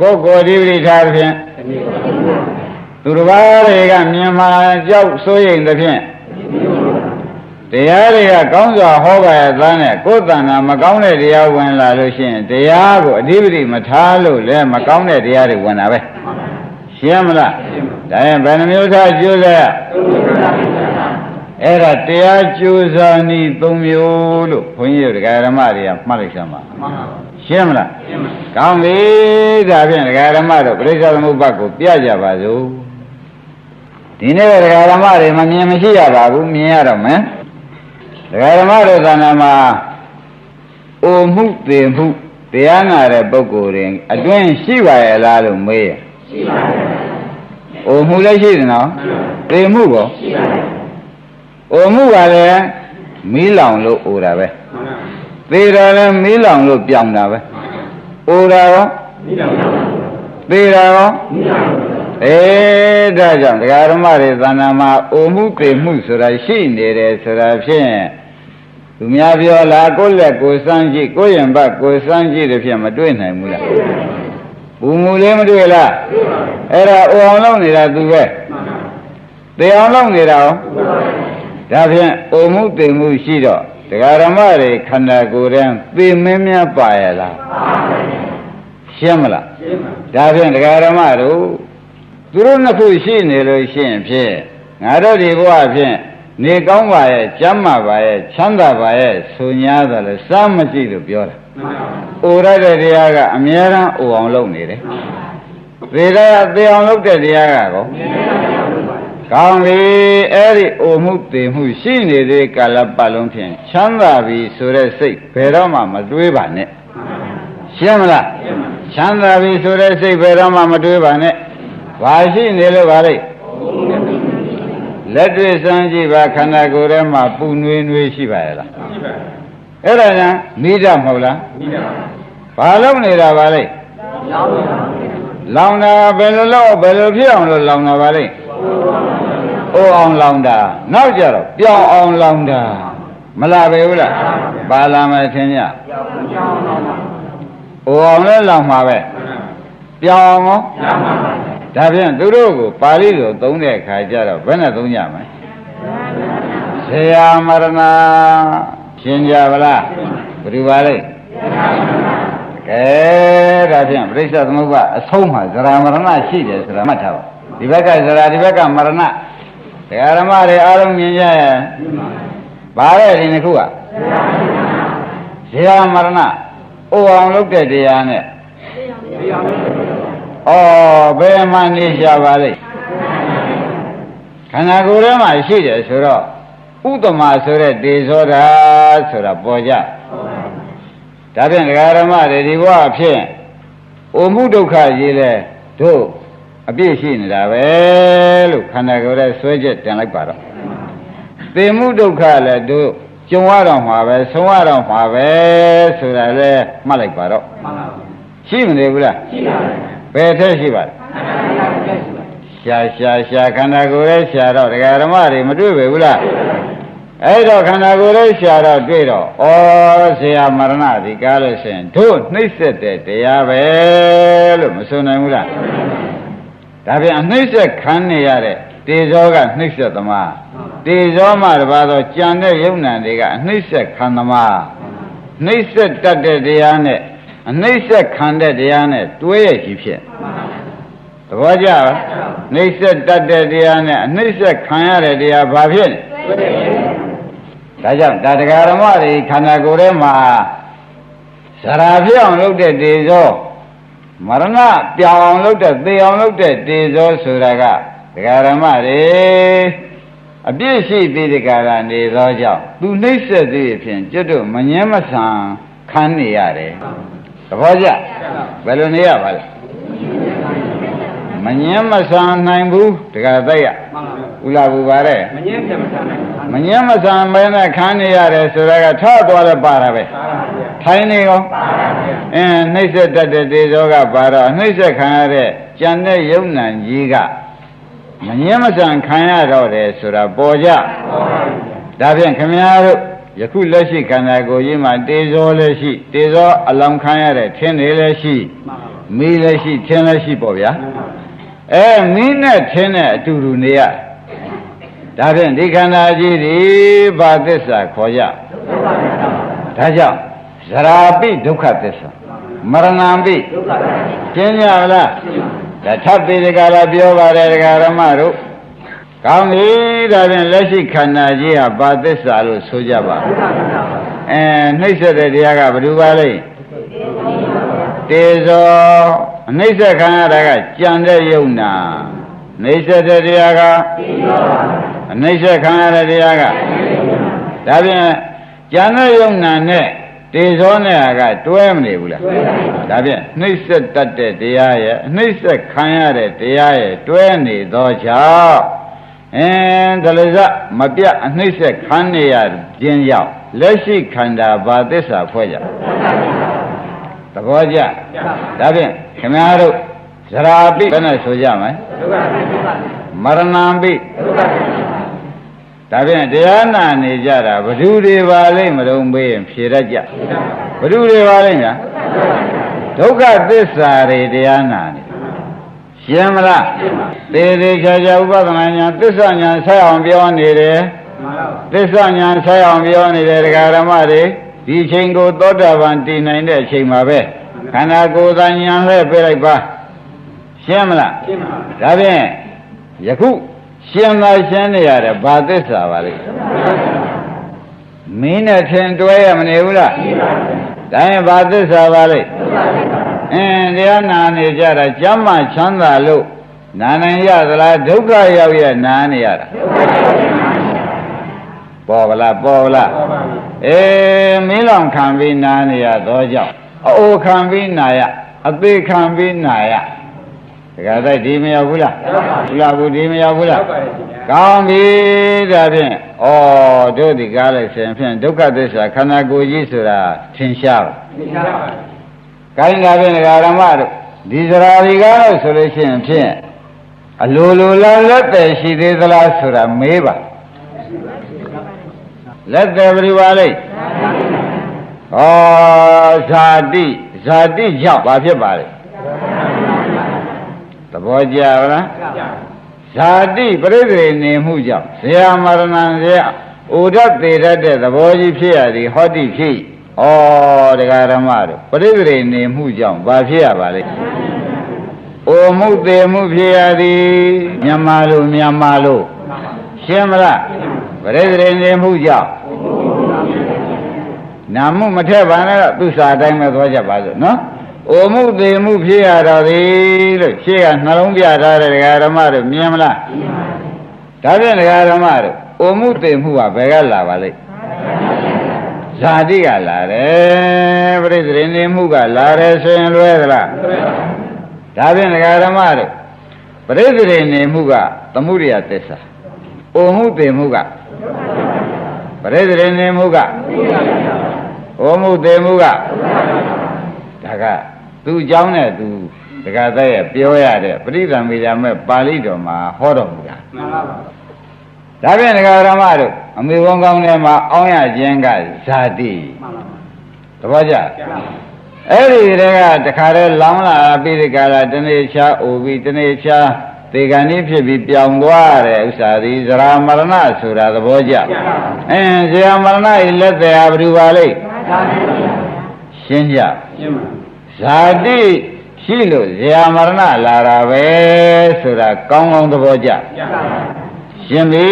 ကိုယ်ကိုယ်ဒီပရိထားသဖြင့်သူတစ်ပါးတွေကမြင်မှကြောက်စိုးရိမ်သဖြင့်တရားတွေကကောင်းစွာဟောပါရဲ့သားနဲ့ကိုယ်တဏ္ဍာမကောင်းတဲ့တရားဝင်လာလို့ရှိရင်တရားကိုအဓိပတိမထားလို့လည်းမကောင်းတဲ့တရားတွေဝင်တာပဲရှင်းမလားဒါရင်ဘယ်နှမျိုးသားကျိုးလဲ အဲ့ဒါတရားကျိုးစားနည်း၃မျိုးလို့ဘုန်းကြီးတို့ဒကာဓမ္မတွေကမှတ်လိုက်စမ်းပါရှင်းမလားကောင်းပြီဒါဖြင့်ဒကာဓမ္မတို့ပြိဿသမုပ္ပါကိုပြကြပါစို့ဒီနေ့ဒကာဓမ္မတွေမမြင်မရှိရပါဘူးမြင်ရတော့မယ်ဒကာဓမ္မတို့သာနာမှာအိုမှုတေမှုတရားနာတဲ့ပုဂ္ဂိုလ်တွေအတွင်းရှိပါရဲ့လားလို့မေးရရှိပါရဲ့အိုမှုလည်းရှိတယ်နော်တေမှုကောရှိပါရဲ့ အိုမှုကလည်းမီးလောင်လို့အိုတာပဲသေတာလည်းမီးလောင်လို့ပြောင်တာပဲအိုတာရောမီးလောင်သေတာရောမီးလောင်အေးဒါကြောင့်ဒကာဓမ္မတွေသဏ္ဍာန်မှာအိုမှုပေမှုဆိုတာရှိနေတယ်ဆိုတာဖြင့်သူများပြောလားကိုယ့်လက်ကိုယ်စမ်းကြည့်ကိုယ့်ရင်ဘတ်ကိုယ်စမ်းကြည့်တဲ့ဖြင့်မတွေ့နိုင်ဘူးလားပူမှုလေးမတွေ့လားအဲ့ဒါအိုအောင်လုပ်နေတာသူပဲသေအောင်လုပ်နေတာရော ဒါဖြင့်အိုမှုတေမှုရှိတော့ဒကာဓမ္မတွေခန္ဓာကိုယ်တည်းသေမင်းများပါရလားရှင်းမလားရှင်းပါဒါဖြင့်ဒကာဓမ္မတို့သူတို့နှစ်ခုရှိနေလို့ရှိရင်ဖြင့်ငါတို့ဒီဘဝဖြင့်နေကောင်းပါရဲ့ကျမ်းမာပါရဲ့ချမ်းသာပါရဲ့ဆိုညာတယ်လို့စမ်းမကြည့်လို့ပြောတာအိုရတဲ့တရားကအမြဲတမ်းအိုအောင်လုပ်နေတယ်သေတဲ့သေအောင်လုပ်တဲ့တရားကကော ကောင်းပြီအဲ့ဒီအိုမှုသေမှုရှိနေတဲ့ကာလပတ်လုံးဖြင့်ချမ်းသာပြီဆိုတဲ့စိတ်ဘယ်တော့မှမတွေးပါနဲ့ရှင်းမလားချမ်းသာပြီဆိုတဲ့စိတ်ဘယ်တော့မှမတွေးပါနဲ့ဘာရှိနေလို့ပါလိမ့်လက်တွေ့စမ်းကြည့်ပါခန္ဓာကိုယ်ထဲမှာပူနွေးနွေးရှိပါရဲ့လားရှိပါအဲ့ဒါညာမိဒမဟုတ်လားမိဒဘာလုံးနေတာပါလိမ့်လောင်တာဘယ်လိုလုပ်ဘယ်လိုဖြစ်အောင်လို့လောင်တာပါလိမ့် အိုအောင်လောင်တာနောက်ကြတော့ပြောင်းအောင်လောင်တာမလာပဲဘူးလားပါလာမယ်ထင်ကြအိုအောင်လည်းလောင်မှာပဲပြောင်းအောင်လောင်ပါပါဒါဖြင့်သူတို့ကိုပါဠိလိုသုံးတဲ့အခါကျတော့ဘယ်နဲ့သုံးကြမလဲဆရာမရဏရှင်းကြပါလားဘယ်သူပါလဲကဲဒါဖြင့်ပြိဿသမုပ္ပါအဆုံးမှာဇရာမရဏရှိတယ်ဆိုတာမှတ်ထားပါ ဒီဘက်ကဇရာဒီဘက်ကမရဏတရားဓမ္မတွေအားလုံးမြင်ကြရဲ့ဘာလဲဒီနှစ်ခုကဇရာမရဏအိုအောင်လုပ်တဲ့တရားနဲ့ဩဘယ်မှနေရှာပါလိမ့်ခန္ဓာကိုယ်ထဲမှာရှိတယ်ဆိုတော့ဥတ္တမဆိုတဲ့ဒေဇောတာဆိုတာပေါ်ကြဒါဖြင့်ဒကာရမတွေဒီဘဝဖြင့်အိုမှုဒုက္ခကြီးလဲတို့ အပြည့်ရှိနေတာပဲလို့ခန္ဓာကိုယ်ရဲ့ဆွဲချက်တင်လိုက်ပါတော့သေမှုဒုက္ခလည်းတို့ကြုံရတော့မှာပဲဆုံးရတော့မှာပဲဆိုတာလဲမှတ်လိုက်ပါတော့ရှိမနေဘူးလားရှိပါဘူးဘယ်ထက်ရှိပါလဲရှာရှာရှာခန္ဓာကိုယ်ရဲ့ရှာတော့ဒကာဓမ္မတွေမတွေ့ပဲဘူးလားအဲ့တော့ခန္ဓာကိုယ်ရဲ့ရှာတော့တွေ့တော့ဩဆရာမရဏဒီကားလို့ရှိရင်တို့နှိမ့်ဆက်တဲ့တရားပဲလို့မဆိုနိုင်ဘူးလား ဒါပြန်အနှိမ့်ဆက်ခံနေရတဲ့တေဇောကနှိမ့်ဆက်သမားတေဇောမှတပါတော့ကြံတဲ့ယုံနံတွေကအနှိမ့်ဆက်ခံသမားနှိမ့်ဆက်တတ်တဲ့တရားနဲ့အနှိမ့်ဆက်ခံတဲ့တရားနဲ့တွဲရရှိဖြစ်သဘောကျလားနှိမ့်ဆက်တတ်တဲ့တရားနဲ့အနှိမ့်ဆက်ခံရတဲ့တရားဘာဖြစ်လဲဒါကြောင့်ဒါတရားဓမ္မတွေခန္ဓာကိုယ်ထဲမှာဇရာဖြစ်အောင်လုပ်တဲ့တေဇော မရဏပြောင်းအောင်လုပ်တဲ့သေအောင်လုပ်တဲ့တေဇောဆိုတာကတရားဓမ္မတွေအပြည့်ရှိပြီးဒီကရာနေသောကြောင့်သူနှိမ့်ဆက်သေးဖြင့်ကျွတ်တို့မငင်းမဆန်ခံနေရတယ်သဘောကျဘယ်လိုနေရပါလဲမငင်းမဆန်နိုင်ဘူးတကယ်သိရဥလာဘူးပါတဲ့မငင်းပြန်မဆန်နိုင်မငင်းမဆန်မဲနဲ့ခန်းနေရတယ်ဆိုတာကထောက်သွားလဲပါတာပဲထိုင်းနေရော အင်းနှိမ့်ဆက်တတ်တဲ့ဒေဇောကပါတော့နှိမ့်ဆက်ခံရတဲ့ကြံတဲ့ယုံနံကြီးကမငင်းမဆန်ခံရတော့တယ်ဆိုတာပေါ်ကြဒါဖြင့်ခမည်းတော်ယခုလက်ရှိခန္ဓာကိုယ်ကြီးမှာတေဇောလည်းရှိတေဇောအလောင်းခံရတဲ့ထင်းတွေလည်းရှိမီးလည်းရှိထင်းလည်းရှိပေါ့ဗျာအဲမင်းနဲ့ထင်းနဲ့အတူတူနေရဒါဖြင့်ဒီခန္ဓာကြီးဒီဘာသစ္စာခေါ်ကြဒါကြောင့်ဇရာပိဒုက္ခသစ္စာ မရဏံပိကျင်းကြလားဒါထပ်ပြီးဒီကလာပြောပါတယ်ဒကာရမတို့ကောင်းပြီဒါဖြင့်လက်ရှိခန္ဓာကြီးဟာဘာသစ္စာလို့ဆိုကြပါအဲနှိမ့်ဆက်တဲ့တရားကဘယ်သူပါလဲတေဇောအနှိမ့်ဆက်ခံရတာကကြံတဲ့ယုံနာနှိမ့်ဆက်တဲ့တရားကအနှိမ့်ဆက်ခံရတဲ့တရားကဒါဖြင့်ကြံတဲ့ယုံနာနဲ့ တေဇောနဲ့ကတွဲမနေဘူးလားဒါဖြင့်နှိမ့်ဆက်တတ်တဲ့တရားရဲ့အနှိမ့်ဆက်ခံရတဲ့တရားရဲ့တွဲနေသောကြောင့်အင်းဒလဇမပြတ်အနှိမ့်ဆက်ခံနေရခြင်းကြောင့်လက်ရှိခန္ဓာဘာသစ္စာဖွဲ့ကြသဘောကျဒါဖြင့်ခင်ဗျားတို့ဇရာပိဘယ်နဲ့ဆိုကြမလဲမရဏံပိဒါ ဖြင့်တရားနာနေကြတာဘ누구တွေပါလိမ့်မလုံးပေးရင်ဖြေတတ်ကြဘ누구တွေပါလိမ့်ညာဒုက္ခသစ္စာတွေတရားနာနေရှင်းမလားသေသေးချာချာဥပဒနာညာသစ္စာညာဆက်အောင်ပြောနေတယ်သစ္စာညာဆက်အောင်ပြောနေတယ်ဒကာရမတွေဒီချိန်ကိုသောတာပန်တည်နိုင်တဲ့အချိန်မှာပဲခန္ဓာကိုယ်သာညာလှည့်ပြလိုက်ပါရှင်းမလားရှင်းပါဒါဖြင့်ယခု ရှင်းသာရှင်းနေရတယ်ဘာသစ္စာပါလဲမင်းနဲ့ထင်တွဲရမနေဘူးလားဒါရင်ဘာသစ္စာပါလဲအင်းတရားနာနေကြတာကျမ်းမှချမ်းသာလို့နာနိုင်ရသလားဒုက္ခရောက်ရနာနေရတာပေါ်ဗလားပေါ်ဗလားအေးမင်းလောင်ခံပြီးနာနေရတော့ကြောင့်အိုခံပြီးနာရအသေးခံပြီးနာရ တခါတိုက်ဒီမရောက်ဘူးလားဘူးလားဘူးဒီမရောက်ဘူးလားကောင်းပြီဒါဖြင့်ဩတို့ဒီကားလိုက်ရှင်ဖြင့်ဒုက္ခသစ္စာခန္ဓာကိုယ်ကြီးဆိုတာထင်ရှားပါထင်ရှားပါကိုင်းတာဖြင့်ဒကာရမတို့ဒီစရာဒီကားလို့ဆိုလို့ရှိရင်ဖြင့်အလိုလိုလားလက်တယ်ရှိသေးသလားဆိုတာမေးပါလက်တယ်ဘယ်လိုပါလိမ့်ဩဇာတိဇာတိကြောင့်ဘာဖြစ်ပါလဲသ ဘောကျလားဇာတိပြိသေနေမှုကြောင့်ဇေယမရဏံဇေယဩဒတ်သေးတတ်တဲ့သဘောကြီးဖြစ်ရသည်ဟောတိဖြစ်ဩတရားဓမ္မတို့ပြိသေနေမှုကြောင့်ဘာဖြစ်ရပါလဲအိုမှုသေးမှုဖြစ်ရသည်မြန်မာလိုမြန်မာလိုရှင်းမလားပြိသေနေမှုကြောင့်နာမှုမထက်ပါနဲ့တော့သူစာအတိုင်းပဲသွားကြပါစို့နော်။ အိုမှုသေးမှုဖြစ်ရတော့သည်လို့ရှေ့ကနှလုံးပြထားတဲ့ဒကာဓမ္မတို့မြင်မလား။ဒါဖြင့်ဒကာဓမ္မတို့အိုမှုသေးမှုကဘယ်ကလာပါလိမ့်။ဇာတိကလာတယ်ပြိဿရင်နေမှုကလာတယ်ဆိုရင်လွဲသလား။ဒါဖြင့်ဒကာဓမ္မတို့ပြိဿရင်နေမှုကသမှုရိယသစ္စာ။အိုမှုသေးမှုကပြိဿရင်နေမှုကဟောမှုသေးမှုကဒါက သူ့အကြောင်းနဲ့သူတက္ကသရဲ့ပြောရတဲ့ပရိသံမေဓာမဲ့ပါဠိတော်မှာဟောတော်မူတာမှန်ပါပါဒါဖြင့်ဒကာရမတို့အမေဝန်ကောင်းထဲမှာအောင်းရခြင်းကဇာတိသဘောကျအဲ့ဒီတည်းကတခါတည်းလောင်းလာပြီးဒီကလာတနေ့ချာအိုပြီးတနေ့ချာသေကံဤဖြစ်ပြီးပြောင်းသွားတဲ့ဥစ္စာဒီဇရာမရဏဆိုတာသဘောကျအင်းဇရာမရဏဤလက်သေးအဘယ်ပါလိမ့်ရှင်းကြ ဇာတိရှိလို့ဇရာမရဏလာတာပဲဆိုတာကောင်းကောင်းသဘောကျရှင်းပြီ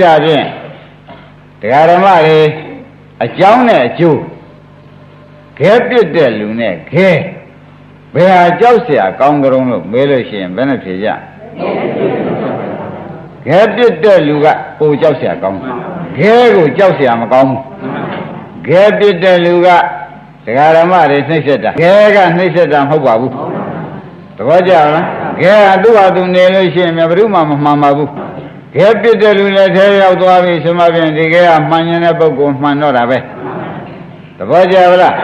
ဒါဖြင့်တရားဓမ္မတွေအကြောင်းနဲ့အကျိုးခဲပြစ်တဲ့လူနဲ့ခဲဘယ်ဟာကြောက်เสียကောင်းကြုံလို့မေးလို့ရှိရင်ဘယ်နဲ့ဖြေကြခဲပြစ်တဲ့လူကပိုကြောက်เสียကောင်းခဲကိုကြောက်เสียမကောင်းဘူးခဲပြစ်တဲ့လူက ဒကာဓမ္မတွေနှိမ့်ဆက်တာခဲကနှိမ့်ဆက်တာမဟုတ်ပါဘူးတပည့်ကြလားခဲကသူ့ဟာသူနေလို့ရှိရင်ဘယ်သူမှမမှန်ပါဘူးခဲပြစ်တဲ့လူလည်းထဲရောက်သွားပြီဆိုမှပြန်ဒီခဲကမှန်ရင်တဲ့ပုဂ္ဂိုလ်မှန်တော့တာပဲတပည့်ကြလား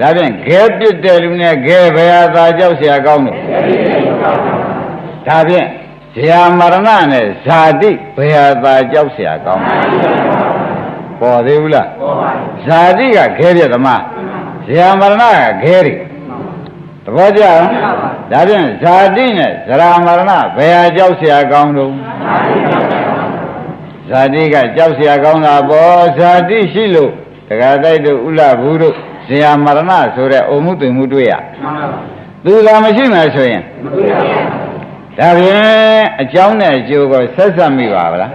ဒါဖြင့်ခဲပြစ်တဲ့လူနဲ့ခဲဘယ်ဟာသာကြောက်เสียကောင်းလို့ဒါဖြင့်ဇာမရဏနဲ့ဇာတိဘယ်ဟာသာကြောက်เสียကောင်းပေါ်သေးဘူးလားပေါ်ပါဇာတိကခဲပြသမား ဇာမရဏကခဲတွေသ ဘောကျလားဒါဖြင့်ဇာတိနဲ့ဇရာမရဏဘယ်ဟာကြောက်เสียကောင်းတော့ဇာတိကကြောက်เสียကောင်းတာပေါ့ဇာတိရှိလို့တက္ကတိုက်တို့ဥလဘူးတို့ဇရာမရဏဆိုတဲ့အုံမှုတွင်မှုတွေ့ရသူသာမရှိမှဆိုရင် ဒါဖြင့်အကြောင်းနဲ့အကျိုးကိုဆက်ဆက်မိပါဗလား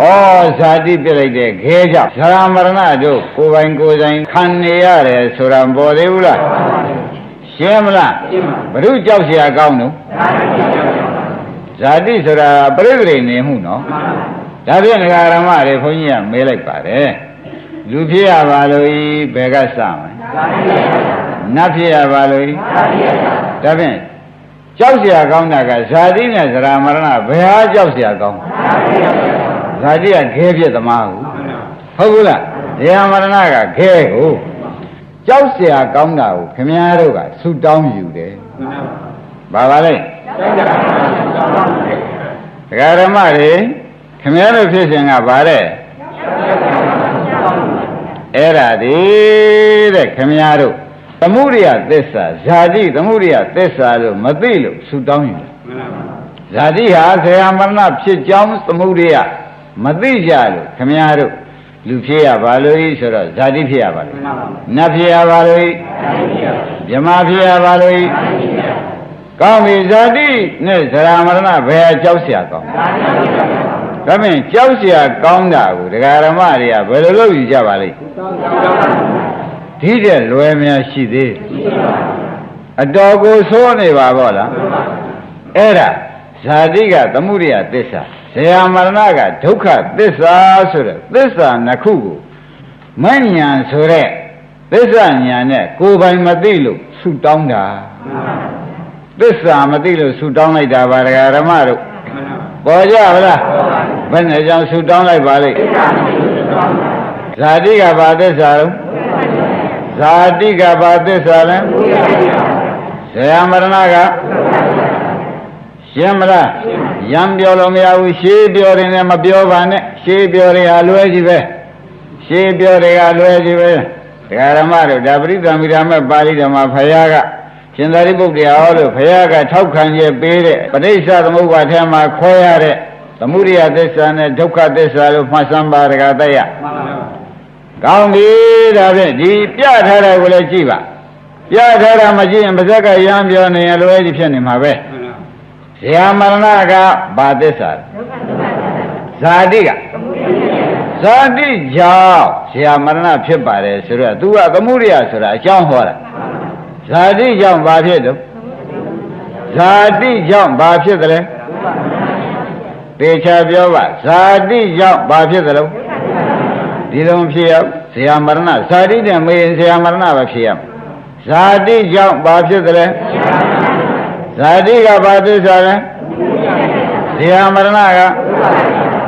ဩဇာတိပြစ်လိုက်တဲ့ခဲကြောင့်ဇရာမရဏတို့ကိုယ်ပိုင်ကိုယ်ဆိုင်ခံနေရတယ်ဆိုတာမပေါ်သေးဘူးလားရှင်းမလားဘုရုကြောက်เสียကောင်းတော့ဇာတိဆိုတာပြိဿရိနေမှုနော်ဒါဖြင့်ငဃာရမတွေခွန်ကြီးကမေးလိုက်ပါတယ်လူဖြစ်ရပါလို့ဤဘယ်ကစမလဲနတ်ဖြစ်ရပါလို့ဤဒါဖြင့် ကြောက်เสียကောင်းတာကဇာတိနဲ့ဇရာမရဏဘယ်ဟာကြောက်เสียကောင်းဇာတိကခဲပြစ်သမားကိုဟုတ်ဘူးလားဇရာမရဏကခဲကိုကြောက်เสียကောင်းတာကိုခင်ဗျားတို့ကဆူတောင်းယူတယ်ဘာပါလဲဒကာရမတွေခင်ဗျားတို့ဖြစ်စဉ်ကဗါတဲ့အဲ့ဒါဒီတဲ့ခင်ဗျားတို့ သမှုရိယသစ္စာဇာတိသမှုရိယသစ္စာလို့မသိလို့ဆူတောင်းယူတယ်ဇာတိဟာဆရာမရဏဖြစ်ကြောင်းသမှုရိယမသိကြလို့ခင်ဗျားတို့လူဖြစ်ရပါလို့ဤဆိုတော့ဇာတိဖြစ်ရပါလို့နတ်ဖြစ်ရပါလို့ဤမြမဖြစ်ရပါလို့ဤကောင်းပြီဇာတိနဲ့ဇရာမရဏဘယ်အကြောက်เสียကောင်းဒါဖြင့်ကြောက်เสียကောင်းတာကိုဒကာရမတွေကဘယ်လိုလုပ်ယူကြပါလိမ့် ဒီတဲ့လွယ်များရှိသေးအတော်ကိုသိုးနေပါဗောလားအဲ့ဒါဇာတိကသမှုရိယသစ္စာဇရာမရဏကဒုက္ခသစ္စာဆိုတဲ့သစ္စာနှစ်ခုကိုမဉ္ဇဏ်ဆိုတဲ့သစ္စာဉာဏ်နဲ့ကိုယ်ပိုင်မသိလို့ဆုတောင်းတာသစ္စာမသိလို့ဆုတောင်းလိုက်တာပါဒကာဓမ္မတို့ပေါ်ကြဗလားဘယ်နဲ့ကြောင့်ဆုတောင်းလိုက်ပါလိမ့်ဇာတိကဘာသစ္စာလဲ ဇာတိကဘာသစ္စာလဲဇရာမရဏကရှင်းမလားရံပြောလို့မရဘူးရှေးပြောတယ်နဲ့မပြောပါနဲ့ရှေးပြောတွေဟာလွဲကြီးပဲရှေးပြောတွေကလွဲကြီးပဲတရားဓမ္မတို့ဒါပရိသံမိဓမ္မပါဠိဓမ္မဖယားကရှင်သာရိပုတ္တရာဟောလို့ဖယားကထောက်ခံချက်ပေးတဲ့ပဋိစ္စသမုပ္ပါထဲမှာခေါ်ရတဲ့သမုဒိယသစ္စာနဲ့ဒုက္ခသစ္စာလို့မှတ်စမ်းပါတကားတည်းရ ကောင်းပြီဒါဖြင့်ဒီပြထားတာကိုလည်းကြည့်ပါပြထားတာမကြည့်ရင်ပါဇက်ကရမ်းပြောနေရလွဲကြီးဖြစ်နေမှာပဲဇာမရဏကဘာသစ္စာဇာတိကဇာတိကြောင့်ဇာမရဏဖြစ်ပါတယ်ဆိုတော့ तू ကသမှုရိယဆိုတာအကြောင်းဟောတာဇာတိကြောင့်ဘာဖြစ်တော့ဇာတိကြောင့်ဘာဖြစ်တယ်လဲတေချာပြောပါဇာတိကြောင့်ဘာဖြစ်တယ်လို့ ဒီလိုဖြစ်ရဇာမရဏဇာတိနဲ့မေးရင်ဇာမရဏပဲဖြစ်ရဇာတိကြောင့်ဘာဖြစ်တယ်လဲဇာတိကဘာသစ္စာလဲဇာမရဏက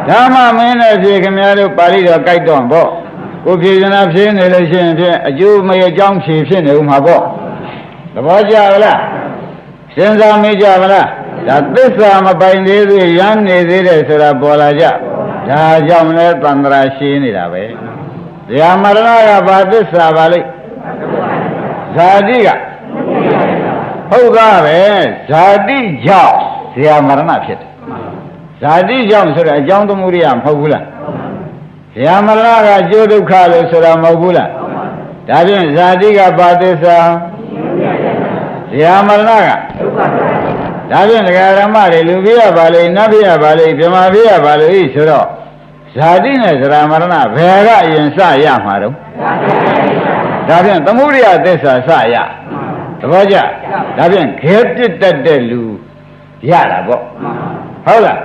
ဓမ္မမင်းနဲ့ဖြေခင်များတို့ပါဠိတော်ကြိုက်တော့ဗောကိုဖြေစနာဖြေနေလို့ရှိရင်ဖြင့်အကျိုးမရကြောင်းဖြေဖြစ်နေဦးမှာဗောသဘောကျလားစဉ်းစားမိကြပါလားဒါသစ္စာမပိုင်သေးသေးရမ်းနေသေးတယ်ဆိုတာပေါ်လာကြ ဒါကြောင့်လည်းတန်ត្រာရှင်းနေတာပဲဇာမရဏကဘာသစ္စာပါလိမ့်ဇာတိကဟုတ်ကားပဲဇာတိကြောင့်ဇာမရဏဖြစ်တယ်ဇာတိကြောင့်ဆိုတော့အကြောင်းသမှုရိယမဟုတ်ဘူးလားဇာမရဏကအကျိုးဒုက္ခလို့ဆိုတာမဟုတ်ဘူးလားဒါဖြင့်ဇာတိကဘာသစ္စာဇာမရဏကဒါဖြင့်ဒကာရမတွေလူပြရပါလေနတ်ပြရပါလေဗြဟ္မာပြရပါလေဆိုတော့ ဇာတိနဲ့ဇရာမရဏဘယ်ကအရင်စရမှာတော့ဒါဖြင့်သမုဒိယသစ္စာစရသဘောကျဒါဖြင့်ခဲပြစ်တတ်တဲ့လူရတာပေါ့ဟုတ်လား